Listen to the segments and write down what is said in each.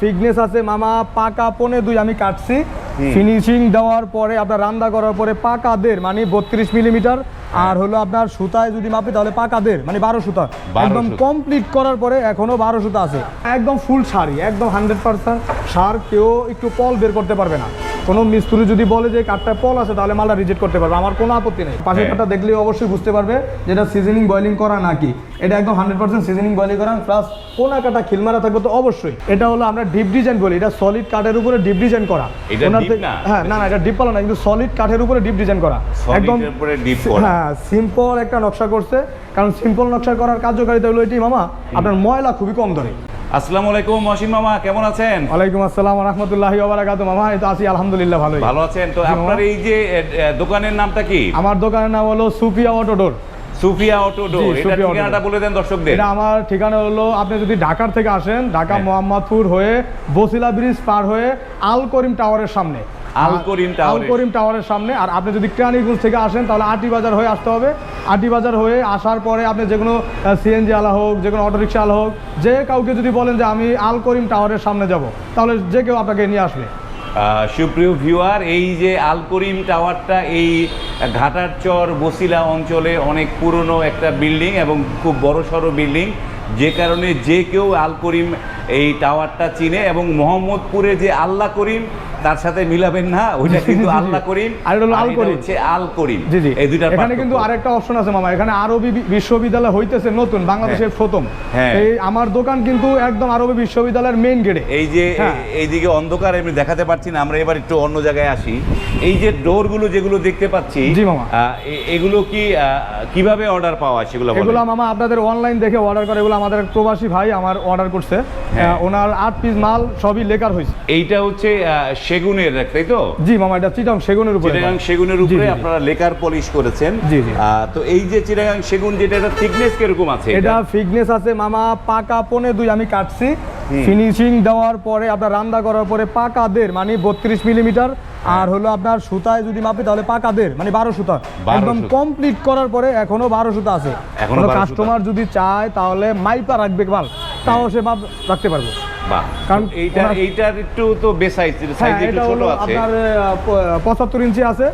Fitness আছে মামা পাকা পনে দুই আমি কাটছি। ফিনিশিং দেওয়ার পরে আপনার রান্না করার পরে পাকা দের মানে বত্রিশ মিলিমিটার আর হলো আপনার সুতায় যদি মাপি তাহলে পাকা দের মানে বারো সুতা। একদম কমপ্লিট করার পরে এখনও বারো সুতা আছে। একদম ফুল শাড়ি একদম হান্ড্রেড পার্সেন্ট সার কেউ একটু পল বের করতে পারবে না। কোনো মিস্ত্রি যদি বলে যে কাঠটা পল আছে তাহলে মালটা রিজেক্ট করতে পারবে। আমার কোনো আপত্তি নেই। পাশের হ্যাঁ। কাঠটা দেখলে অবশ্যই বুঝতে পারবে যেটা সিজনিং বয়লিং করা নাকি। এটা একদম হান্ড্রেড পার্সেন্ট সিজনিং বয়লিং করা। প্লাস কোনা কাটা খিলমারা থাকবে তো অবশ্যই। এটা হলো আমরা ডিপ ডিজাইন বলি। এটা সলিড কাঠের উপরে ডিপ ডিজাইন করা? হ্যাঁ না না এটা ডিপ পালা না কিন্তু সলিড কাঠের উপরে ডিপ ডিজাইন করা। করা। হ্যাঁ সিম্পল একটা নকশা করছে। কারণ সিম্পল নকশা করার কার্যকারিতা হলো এটি মামা। আপনার ময়লা খুবই কম ধরে। আসসালামু আলাইকুম মহসিন মামা কেমন আছেন? ওয়ালাইকুম আসসালাম রহমতুল্লাহি ওবারাকাতু মামা এই তো আছি আলহামদুলিল্লাহ ভালোই। ভালো আছেন? তো আপনার এই যে দোকানের নামটা কি? আমার দোকানের নাম হলো Sufia auto door Sufia auto door. এটা ঠিকানাটা বলে দেন দর্শকদের। এটা আমার ঠিকানা হলো আপনি যদি ঢাকার থেকে আসেন ঢাকা হ্যাঁ। মোহাম্মদপুর হয়ে বসিলা ব্রিজ পার হয়ে আল করিম টাওয়ারের সামনে। আল করিম আল টাওয়ারের- করিম টাওয়ারের সামনে। আর আপনি যদি কেরানীগঞ্জ থেকে আসেন তাহলে আটি বাজার হয়ে আসতে হবে। আটি বাজার হয়ে আসার পরে আপনি যে কোনো সিএনজি আলা হোক যে কোনো অটোরিক্সা আলা হোক যে কাউকে যদি বলেন যে আমি আল করিম টাওয়ারের সামনে যাব তাহলে যে কেউ আপনাকে নিয়ে আসবে। সুপ্রিয় ভিউয়ার এই যে আল করিম টাওয়ারটা এই ঘাটার চর বসিলা অঞ্চলে অনেক পুরনো একটা বিল্ডিং এবং খুব বড় সড়ো বিল্ডিং। যে কারণে যে কেউ আল করিম এই টাওয়ারটা চিনে এবং মোহাম্মদপুরে যে আল্লাহ করিম তার সাথে মিলাবেন না ওইটা কিন্তু। আল্লাহ করিম আর হলো আল করিম। হচ্ছে আল করিম জি জি এই দুইটার এখানে কিন্তু আরেকটা অপশন আছে মামা এখানে আরবি বিশ্ববিদ্যালয় হইতেছে নতুন বাংলাদেশের প্রথম হ্যাঁ। এই আমার দোকান কিন্তু একদম আরবি বিশ্ববিদ্যালয়ের মেইন গেটে এই যে হ্যাঁ। এই- এইদিকে অন্ধকার আমি দেখাতে পারছি না আমরা এবার একটু অন্য জায়গায় আসি এই যে ডোরগুলো যেগুলো দেখতে পাচ্ছি জি, মামা। এগুলো কি কীভাবে অর্ডার পাওয়া সেগুলো। এগুলো মামা আপনাদের অনলাইন দেখে অর্ডার করে এগুলো আমাদের প্রবাসী ভাই আমার অর্ডার করছে হ্যাঁ। ওনার আট পিস মাল সবই লেকার হয়েছে। এইটা হচ্ছে সেগুনের তাই তো? জি মামা এটা চিটাং সেগুনের উপরে চিটাগাং সেগুনের উপরে। আপনারা লেকার পলিশ করেছেন। জি, জি। তো এই যে চিটাগাং সেগুন যেটা এটা থিকনেস কীরকম আছে এটা ফিটনেস আছে মামা পাকা পনে দুই আমি কাটছি। ফিনিশিং দেওয়ার পরে আপনার রান্না করার পরে পাকা দের মানে বত্রিশ মিলিমিটার আর হলো আপনার সুতায় যদি মাপি তাহলে পাকা দের মানে বারো সুতা। একদম কমপ্লিট করার পরে এখনও বারো সুতা আছে। এখনও কাস্টমার যদি চায় তাহলে মাইপা রাখবে মাল। তাও সে মাপ রাখতে পারব। কারণ এইটা এইটার একটু তো বেসাইজ হ্যাঁ সাইজ একটু ছোট আছে। আপনার পঁচাত্তর ইঞ্চি আছে।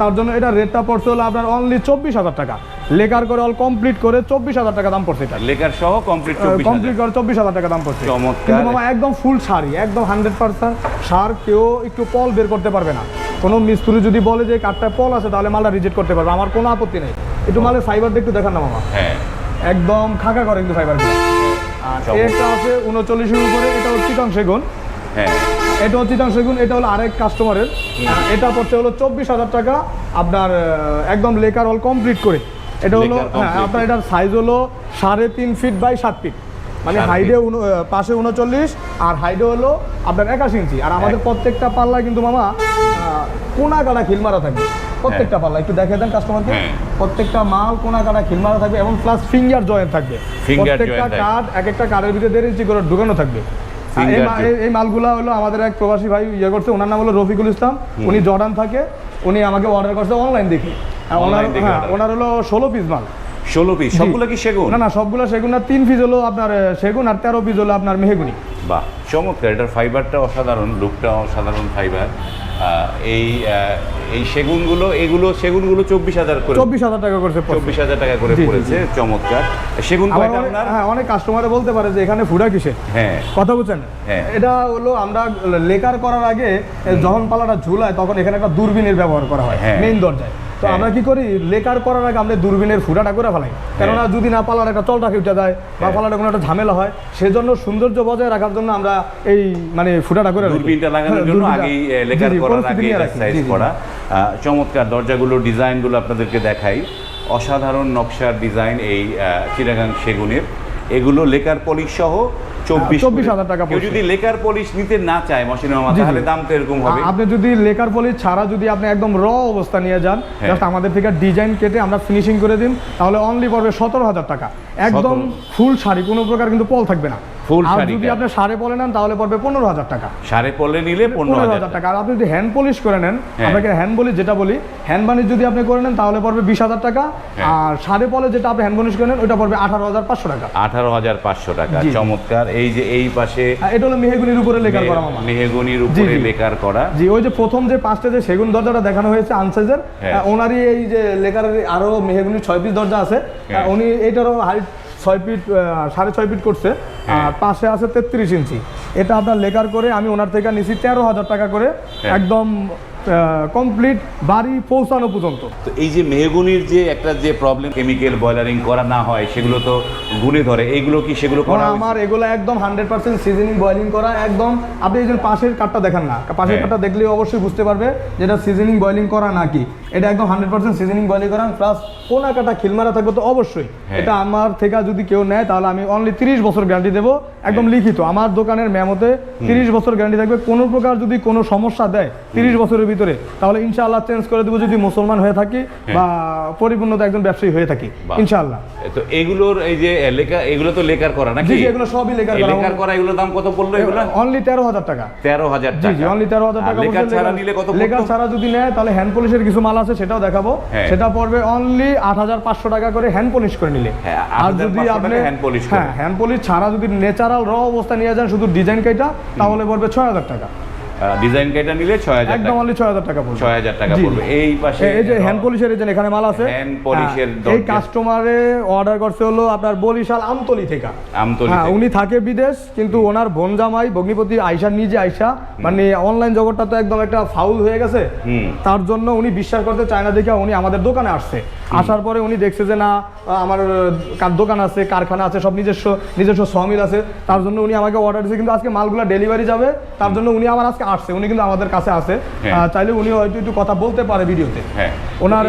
তার জন্য এটা রেটটা পড়ছে হলো আপনার অনলি চব্বিশ হাজার টাকা। লেকার করে অল কমপ্লিট করে চব্বিশ হাজার টাকা দাম পড়ছে এটা। লেকার সহ কমপ্লিট চব্বিশ কমপ্লিট করে চব্বিশ হাজার টাকা দাম পড়ছে। চমৎকার। কিন্তু মামা একদম ফুল শাড়ি একদম হান্ড্রেড পার্সেন্ট সার কেউ একটু পল বের করতে পারবে না। কোনো মিস্ত্রি যদি বলে যে কাঠটা পল আছে তাহলে মালটা রিজেক্ট করতে পারবে। আমার কোনো আপত্তি নেই। একটু মালের ফাইবারটা একটু দেখান না মামা হ্যাঁ। একদম খাকা করে কিন্তু ফাইবারগুলো আর এটা আছে উনচল্লিশের উপরে এটা হচ্ছে চিটং সেগুন হ্যাঁ। এটা হচ্ছে চিটাং সেগুন এটা হলো আরেক কাস্টমারের এটা পড়ছে হলো চব্বিশ হাজার টাকা আপনার একদম লেকার অল কমপ্লিট করে। এটা হলো হ্যাঁ আপনার এটার সাইজ হলো সাড়ে তিন ফিট বাই সাত ফিট মানে হাইডে পাশে উনচল্লিশ আর হাইডে হলো আপনার একাশি ইঞ্চি। আর আমাদের প্রত্যেকটা পাল্লায় কিন্তু মামা কোনা কাটা খিলমারা থাকবে। প্রত্যেকটা পাল্লা। একটু দেখে দেন কাস্টমারকে হ্যাঁ। প্রত্যেকটা মাল কোনা কাটা খিলমারা থাকবে এবং প্লাস ফিঙ্গার জয়েন্ট থাকবে। প্রত্যেকটা। কাঠ এক একটা কাঠের ভিতরে দেড় ইঞ্চি করে ঢুকানো থাকবে। এই মালগুলা হলো আমাদের এক প্রবাসী ভাই ইয়ে করছে ওনার নাম হলো রফিকুল ইসলাম। উনি জর্ডান থাকে উনি আমাকে অর্ডার করছে অনলাইন দেখে। আর ওনার হ্যাঁ ওনার হলো ষোলো পিস মাল। ষোলো পিস। সবগুলো কি সেগুন? না না সবগুলো সেগুন না তিন পিস হলো আপনার সেগুন আর তেরো পিস হলো আপনার মেহগুনি। বাহ চমৎকার। এটার ফাইবারটা অসাধারণ লুকটা অসাধারণ ফাইবার এই এই সেগুনগুলো এগুলো সেগুনগুলো চব্বিশ হাজার করে চব্বিশ হাজার টাকা করেছে চব্বিশ হাজার টাকা করে পড়েছে চমৎকার। সেগুন হ্যাঁ অনেক কাস্টমারে বলতে পারে যে এখানে ফুডা কিসে? হ্যাঁ। কথা বুঝছেন? হ্যাঁ। এটা হলো আমরা লেকার করার আগে যখন পালাটা ঝুলায় তখন এখানে একটা দূরবীনের ব্যবহার করা হয় হ্যাঁ। মেইন দরজায়। তো হ্যাঁ। আমরা কি করি লেকার করার আগে আমরা দূরবীনের ফুটাটা করে ফেলাই কেননা যদি না পালার একটা চলটা উঠে দেয় বা হ্যাঁ। পালাটা কোনো একটা ঝামেলা হয় সেজন্য সৌন্দর্য বজায় রাখার জন্য আমরা এই মানে ফুটাটা করে দূরবীনটা লাগানোর হ্যাঁ, জন্য আগেই জি, করার আগে নিয়ে রাখি। সাইজ জি, জি। করা চমৎকার দরজাগুলো ডিজাইনগুলো আপনাদেরকে দেখাই অসাধারণ নকশার ডিজাইন এই চিটাগাং সেগুনের এগুলো লেকার পলিশ সহ চব্বিশ 24,000 টাকা কেউ যদি লেকার পলিশ নিতে না চায় মামা। তাহলে দাম তো এরকম হবে। আপনি যদি লেকার ছাড়া যদি আপনি একদম র অবস্থা নিয়ে যান হ্যাঁ। জাস্ট আমাদের থেকে ডিজাইন কেটে আমরা ফিনিশিং করে দিন তাহলে অনলি পড়বে সতেরো হাজার টাকা। একদম ফুল শাড়ি কোনো প্রকার কিন্তু পল থাকবে না। আর শাড়ি যদি আপনি সাড়ে পলে নেন তাহলে পড়বে পনেরো হাজার টাকা। সাড়ে পড়লে নিলে পনেরো হাজার টাকা। আর আপনি যদি হ্যান্ড পলিশ করে নেন হ্যাঁ। আপনাকে হ্যান্ড পলিশ যেটা বলি হ্যান্ড বানিশ যদি আপনি করে নেন তাহলে পড়বে বিশ হাজার টাকা। হ্যাঁ। আর সাড়ে পলে যেটা আপনি হ্যান্ড পলিশ করে নেন ওটা পড়বে আঠারো হাজার পাঁচশো টাকা। আঠারো হাজার পাঁচশো টাকা। চমৎকার। এই যে এই পাশে এটা হলো মেহেগুনির উপরে লেখার করা মামা। মেহেগুনির উপরে জি। লেকার করা। জি ওই যে প্রথম যে পাঁচটা যে সেগুন দরজাটা দেখানো হয়েছে আনসাইজের হ্যাঁ। ওনারই এই যে লেখার আরও মেহেগুনির ছয় পিস দরজা আছে। উনি এটারও হাইট ছয় ফিট সাড়ে ছয় ফিট করছে হ্যাঁ। আর পাশে আছে তেত্রিশ ইঞ্চি এটা আপনার লেখার করে আমি ওনার থেকে নিছি তেরো হাজার টাকা করে হ্যাঁ। একদম কমপ্লিট বাড়ি পৌঁছানো পর্যন্ত। তো এই যে মেহগুনির যে একটা যে প্রবলেম কেমিক্যাল বয়লারিং করা না হয় সেগুলো তো গুণে ধরে। এইগুলো কি সেগুলো করা আমার এগুলো একদম হান্ড্রেড পার্সেন্ট সিজনিং বয়লিং করা একদম আপনি এই যে পাশের কাঠটা দেখেন না পাশের হ্যাঁ। কাঠটা দেখলেই অবশ্যই বুঝতে পারবে যেটা সিজনিং বয়লিং করা নাকি। এটা একদম হান্ড্রেড পার্সেন্ট সিজনিং বয়লিং করা প্লাস কোনা কাটা খিলমারা থাকবে তো অবশ্যই। হ্যাঁ। এটা আমার থেকে যদি কেউ নেয় তাহলে আমি অনলি তিরিশ বছর গ্যারান্টি দেবো। একদম হ্যাঁ। লিখিত আমার দোকানের মেমোতে তিরিশ বছর গ্যারান্টি থাকবে। কোনো প্রকার যদি কোনো সমস্যা দেয় তিরিশ বছরের ভিতরে তাহলে ইনশাআল্লাহ চেঞ্জ করে দেবো যদি মুসলমান হয়ে থাকি বা পরিপূর্ণতা একজন ব্যবসায়ী হয়ে থাকি হ্যাঁ। ইনশাআল্লাহ তো এগুলোর এই যে লেখা এগুলো তো লেকার করা নাকি এগুলো সবই লেখার করা লেকার করা এগুলো দাম কত পড়ল এগুলো অনলি তেরো হাজার টাকা তেরো হাজার জি জি অনলি তেরো হাজার আর টাকা লেকার পড়ছে। ছাড়া নিলে কত পড়তো? ছাড়া যদি নেয় তাহলে হ্যান্ড পলিশের কিছু মাল আছে সেটাও দেখাবো হ্যাঁ। সেটা পড়বে অনলি আট হাজার পাঁচশো টাকা করে হ্যান্ড পলিশ করে নিলে হ্যাঁ, আর যদি আপনি টাকা polish করে। হ্যাঁ হ্যান্ড পলিশ ছাড়া যদি ন্যাচারাল র অবস্থা নিয়ে যান শুধু ডিজাইন কাইটা তাহলে পড়বে ছয় হাজার টাকা ডিজাইন কেটা নিলে ছয় হাজার একদম অনলি ছয় হাজার টাকা পড়বে। ছয় হাজার টাকা পড়বে। এই পাশে এই যে হ্যান্ড পলিশের এই যে এখানে মাল আছে। Hand polish এর হ্যাঁ, এই কাস্টমারে অর্ডার করছে হলো আপনার বরিশাল আমতলি থেকে। আমতলি হ্যাঁ উনি থাকে বিদেশ কিন্তু ওনার বোন জামাই ভগ্নিপতি নিজে আয়সা মানে অনলাইন জগৎটা তো একদম একটা ফাউল হয়ে গেছে। তার জন্য উনি বিশ্বাস করতে চায় না দেখে উনি আমাদের দোকানে আসছে। আসার পরে উনি দেখছে যে না আমার কার দোকান আছে কারখানা আছে সব নিজস্ব নিজস্ব সমিল আছে। তার জন্য উনি আমাকে অর্ডার দিয়েছে কিন্তু আজকে মালগুলো ডেলিভারি যাবে। তার জন্য উনি আমার আজকে আসছে উনি কিন্তু আমাদের কাছে আছে। হ্যাঁ। আহ, চাইলে উনি হয়তো একটু কথা বলতে পারে ভিডিওতে। হ্যাঁ। ওনার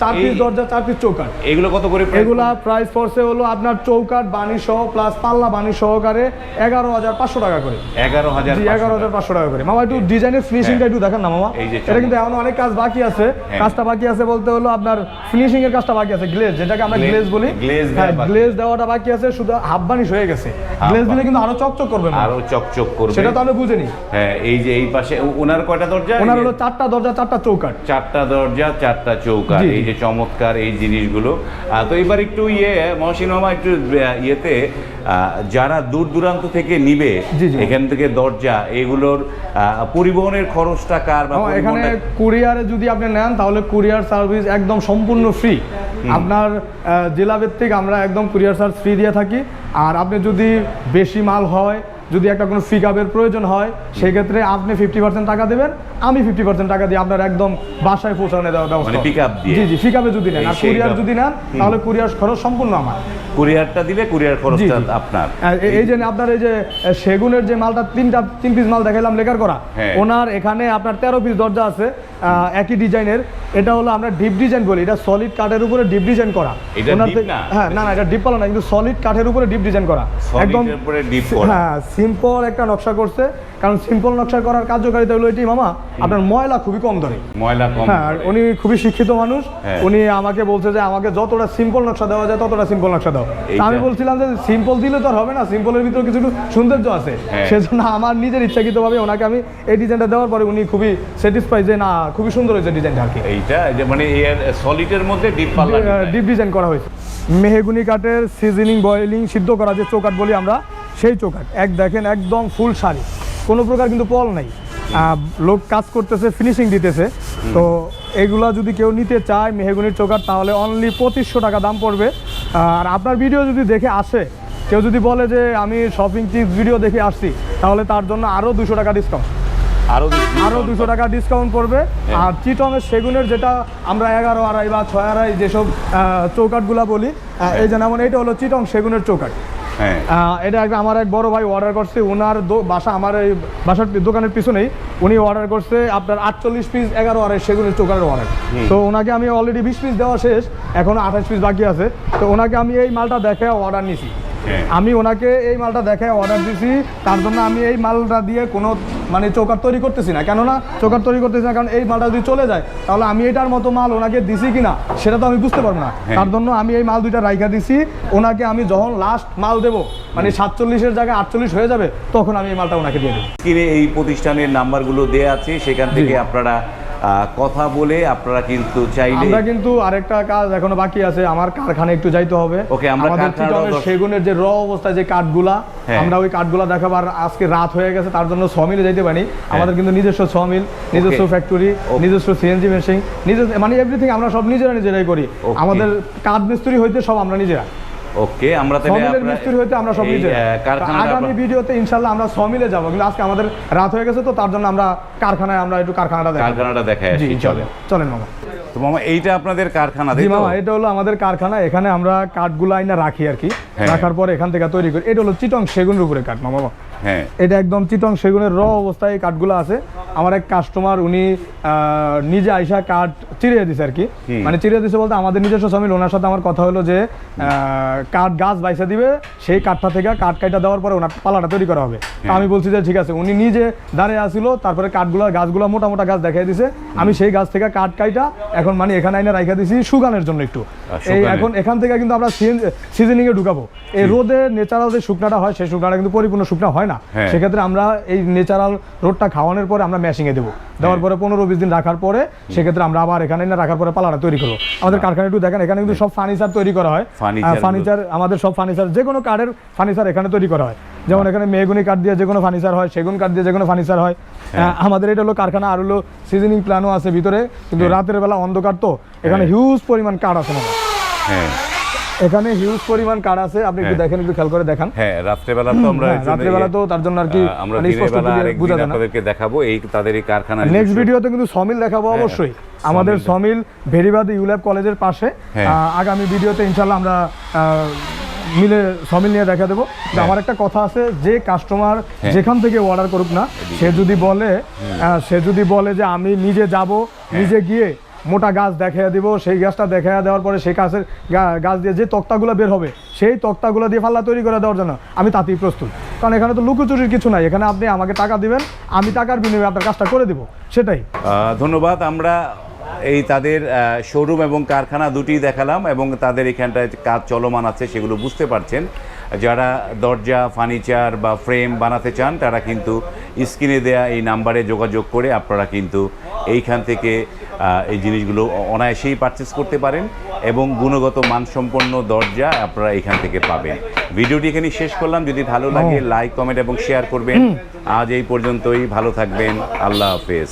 চার পিস দরজা চার পিস চৌকাট এগুলো কত করে এগুলা প্রাইস পড়ছে হলো আপনার চৌকাট বাণী সহ প্লাস পাল্লা বাণী সহকারে এগারো হাজার পাঁচশো টাকা করে। এগারো হাজার এগারো হাজার পাঁচশো টাকা করে। মামা একটু ডিজাইনের ফিনিশিংটা একটু দেখেন না মামা। এটা কিন্তু এমন অনেক কাজ বাকি আছে। হ্যাঁ। কাজটা বাকি আছে বলতে হলো আপনার ফিনিশিং এর কাজটা বাকি আছে। গ্লেজ যেটাকে আমরা গ্লেজ বলি। glaze হ্যাঁ। গ্লেজ দেওয়াটা বাকি আছে শুধু হাফ বানিশ হয়ে গেছে। গ্লেজ দিলে কিন্তু আরও চকচক করবে আরও চকচক করবে। সেটা তো আমি বুঝিনি। হ্যাঁ এই যে এই পাশে ওনার কয়টা দরজা? ওনার হলো চারটা দরজা চারটা চৌকাট চারটা দরজা চারটা চৌকা জি, এই। যে চমৎকার এই জিনিসগুলো। তো এবার একটু ইয়ে মহসিন মামা একটু ইয়েতে যারা দূর দূরান্ত থেকে নিবে। এখান থেকে দরজা এগুলোর পরিবহনের খরচটা কার বা এখানে কুরিয়ারে যদি আপনি নেন তাহলে কুরিয়ার সার্ভিস একদম সম্পূর্ণ ফ্রি। আপনার আহ, জেলা ভিত্তিক আমরা একদম কুরিয়ার সার্ভিস ফ্রি দিয়ে থাকি। আর আপনি যদি বেশি মাল হয় যদি একটা কোনো পিকআপের প্রয়োজন হয় সেক্ষেত্রে আপনি ফিফটি পার্সেন্ট টাকা দেবেন আমি ফিফটি পার্সেন্ট টাকা দিয়ে আপনার একদম বাসায় পৌঁছানো দেওয়ার ব্যবস্থা মানে দিয়ে? জি জি পিকআপে যদি নেন আর কুরিয়ার যদি নেন তাহলে কুরিয়ার খরচ সম্পূর্ণ আমার কুরিয়ারটা দিলে কুরিয়ার খরচটা আপনার এই যে আপনার এই যে সেগুনের যে মালটা তিনটা তিন পিস মাল দেখালাম লেকার করা হ্যাঁ। ওনার এখানে আপনার তেরো পিস দরজা আছে একই ডিজাইনের এটা হলো আমরা ডিপ ডিজাইন বলি এটা সলিড কাঠের উপরে ডিপ ডিজাইন করা ওনার? হ্যাঁ না না এটা ডিপ পালা না কিন্তু সলিড কাঠের উপরে ডিপ ডিজাইন করা করা। হ্যাঁ সিম্পল একটা নকশা করছে কারণ সিম্পল নকশা করার কার্যকারিতা হলো এটি মামা আপনার ময়লা খুবই কম ধরে। ময়লা কম হ্যাঁ উনি খুবই শিক্ষিত মানুষ হ্যাঁ। উনি আমাকে বলছে যে আমাকে যতটা সিম্পল নকশা দেওয়া যায় ততটা সিম্পল নকশা দাও। আমি বলছিলাম যে সিম্পল দিলে তো আর হবে না সিম্পলের ভিতরে কিছু সৌন্দর্য আছে। হ্যাঁ। সেজন্য আমার নিজের ইচ্ছাকৃতভাবে ওনাকে আমি এই ডিজাইনটা দেওয়ার পরে উনি খুবই স্যাটিসফাই যে না খুবই সুন্দর হয়েছে ডিজাইনটা আর কি। এইটা যে মানে এর সলিডের মধ্যে ডিপ পাল্লা ডিপ ডিজাইন করা হয়েছে। মেহেগুনি কাঠের সিজনিং বয়েলিং সিদ্ধ করা যে চৌকাট বলি আমরা সেই চৌকাট এক দেখেন একদম ফুল শাড়ি। কোনো প্রকার কিন্তু পল নাই। লোক কাজ করতেছে ফিনিশিং দিতেছে। তো এগুলা যদি কেউ নিতে চায় মেহেগুনির চৌকাট তাহলে অনলি পঁচিশশো টাকা দাম পড়বে। আর আপনার ভিডিও যদি দেখে আসে কেউ যদি বলে যে আমি শপিং টিপস ভিডিও দেখে আসছি তাহলে তার জন্য আরও দুশো টাকা ডিসকাউন্ট আরও আরও দুশো টাকা ডিসকাউন্ট পড়বে। হ্যাঁ। আর চিটনের সেগুনের যেটা আমরা এগারো আড়াই বা ছয় আড়াই যেসব চৌকাটগুলা বলি এই যে যেমন এটা হলো চিটং সেগুনের চৌকাট এটা একটা আমার এক বড় ভাই অর্ডার করছে। ওনার দো- বাসা আমার এই বাসার দোকানের পিছনেই। উনি অর্ডার করছে আপনার আটচল্লিশ পিস এগারো অর্ডার সেগুলো চোকারের অর্ডার তো ওনাকে আমি অলরেডি বিশ পিস দেওয়া শেষ এখন আঠাশ পিস বাকি আছে। তো ওনাকে আমি এই মালটা দেখে অর্ডার নিছি। হ্যাঁ। আমি ওনাকে এই মালটা দেখে অর্ডার দিছি তার জন্য আমি এই মালটা দিয়ে কোনো মানে চৌকার তৈরি করতেছি না। কেননা চৌকার তৈরি করতেছি না কারণ এই মালটা যদি চলে যায় তাহলে আমি এটার মতো মাল ওনাকে দিছি কিনা সেটা তো আমি বুঝতে পারব না। হ্যাঁ। তার জন্য আমি এই মাল দুইটা রাইখা দিছি ওনাকে আমি যখন লাস্ট মাল দেবো মানে সাতচল্লিশের জায়গায় আটচল্লিশ হয়ে যাবে তখন আমি এই মালটা ওনাকে দিয়ে দেবো। স্ক্রিনে এই প্রতিষ্ঠানের নাম্বারগুলো দেয়া আছে সেখান থেকে আপনারা কথা বলে আপনারা কিন্তু চাইলে আমরা কিন্তু আরেকটা কাজ এখনও বাকি আছে আমার কারখানা একটু যাইতে হবে। Okay, আমরা আমাদের সেগুনের যে র অবস্থায় যে কাঠগুলা হ্যাঁ। আমরা ওই কাঠগুলা দেখাবার আজকে রাত হয়ে গেছে তার জন্য সমিলে যাইতে পারি। আমাদের কিন্তু নিজস্ব সমিল নিজস্ব ফ্যাক্টরি নিজস্ব সিএনজি মেশিন নিজস্ব মানে এভরিথিং আমরা সব নিজেরা নিজেরাই করি। আমাদের কাঠ মিস্ত্রি হইতে সব আমরা নিজেরা। ওকে আমরা তাহলে মিস্ত্রি হইতে আমরা সব কারখানাটা আগামী ভিডিওতে ইনশাল্লাহ আমরা সমিলে যাব কিন্তু আজকে আমাদের রাত হয়ে গেছে তো তার জন্য আমরা কারখানায় আমরা একটু কারখানাটা দেখাবো। কারখানাটা দেখায় জি আসি চলেন। চলেন। মামা। তো মামা এইটা আপনাদের কারখানা জি তাই মামা এটা হলো আমাদের কারখানা এখানে আমরা কাঠগুলো আইনা রাখি আর কি। হ্যাঁ। রাখার পর এখান থেকে তৈরি করি। এটা হলো চিটং সেগুনের উপরে কাঠ মামা। হ্যাঁ। এটা একদম চিতং সেগুনের র অবস্থায় কাঠগুলো আছে। আমার এক কাস্টমার উনি নিজে আইসা কাঠ চিরিয়ে দিছে আর কি। মানে চিরিয়ে দিছে বলতে আমাদের নিজস্ব সমিল ওনার সাথে আমার কথা হলো যে কাঠ গাছ বাইসা দিবে সেই কাঠটা থেকে কাঠ কাইটা দেওয়ার পরে ওনার পালাটা তৈরি করা হবে। আমি বলছি যে ঠিক আছে। উনি নিজে দাঁড়িয়ে আসিল তারপরে কাঠগুলো গাছগুলো মোটা মোটা গাছ দেখাই দিছে। আমি সেই গাছ থেকে কাঠ কাইটা এখন মানে এখানে আইনে রাইখা দিছি সুগানের জন্য একটু। এই এখন এখান থেকে কিন্তু আমরা সিজনিং এ ঢুকাবো। এই রোদে ন্যাচারাল যে শুকনাটা হয় সেই শুকনাটা কিন্তু পরিপূর্ণ শুকনা হয় না। হ্যাঁ। সেক্ষেত্রে আমরা এই ন্যাচারাল রোডটা খাওয়ানোর পরে আমরা ম্যাশিংয়ে দেবো। দেওয়ার পরে পনেরো বিশ দিন রাখার পরে সেক্ষেত্রে আমরা আবার এখানে না রাখার পরে পালাটা তৈরি করব। আমাদের কারখানা একটু দেখেন এখানে কিন্তু সব ফার্নিচার তৈরি করা হয়। ফার্নিচার আমাদের সব ফার্নিচার যে কোনো কাঠের ফার্নিচার এখানে তৈরি করা হয়। যেমন এখানে মেহগুনি কাঠ দিয়ে যে কোনো ফার্নিচার হয় সেগুন কাঠ দিয়ে যে কোনো ফার্নিচার হয়। হ্যাঁ। আমাদের এটা হলো কারখানা আর হলো সিজনিং প্ল্যানও আছে ভিতরে। কিন্তু রাতের বেলা অন্ধকার তো এখানে হ্যাঁ। হিউজ পরিমাণ কাঠ আছে না হ্যাঁ। এখানে হিউজ পরিমাণ কার আছে আপনি একটু হ্যাঁ। দেখেন একটু খেয়াল করে দেখান হ্যাঁ রাত্রেবেলা তো আমরা হ্যাঁ, রাত্রেবেলা তো তার জন্য আর কি আমরা মানে দিনের আপনাদেরকে দেখাবো এই তাদের এই কারখানা নেক্সট ভিডিওতে কিন্তু সমিল দেখাবো হ্যাঁ, অবশ্যই আমাদের সমিল। ভেরিবাদী ইউল্যাব কলেজের পাশে আগামী ভিডিওতে ইনশাল্লাহ আমরা মিলে সমিল নিয়ে দেখা দেবো। আমার একটা কথা আছে যে কাস্টমার। যেখান থেকে অর্ডার করুক না সে যদি বলে সে যদি বলে যে আমি নিজে যাব। নিজে গিয়ে মোটা গাছ দেখাইয়া দিব, সেই গাছটা দেখাইয়া দেওয়ার পরে সেই গাছের গাছ দিয়ে যে তক্তাগুলো বের হবে, সেই তক্তাগুলো দিয়ে ফাল্লা তৈরি করে দেওয়ার জন্য আমি তাতেই প্রস্তুত। কারণ এখানে তো লুকোচুরির কিছু নাই, এখানে আপনি আমাকে টাকা দিবেন, আমি টাকার বিনিময়ে আপনার কাজটা করে দিব, সেটাই। ধন্যবাদ, আমরা এই তাদের শোরুম এবং কারখানা দুটি দেখালাম এবং তাদের এখানটায় কাজ চলমান আছে সেগুলো বুঝতে পারছেন। যারা দরজা ফার্নিচার বা ফ্রেম বানাতে চান তারা কিন্তু স্ক্রিনে দেয়া এই নাম্বারে যোগাযোগ করে আপনারা কিন্তু এইখান থেকে এই জিনিসগুলো অনায়াসেই পারচেস করতে পারেন এবং গুণগত মানসম্পন্ন দরজা আপনারা এখান থেকে পাবেন। ভিডিওটি এখানে শেষ করলাম। যদি ভালো লাগে লাইক কমেন্ট এবং শেয়ার করবেন। আজ এই পর্যন্তই। ভালো থাকবেন। আল্লাহ হাফেজ।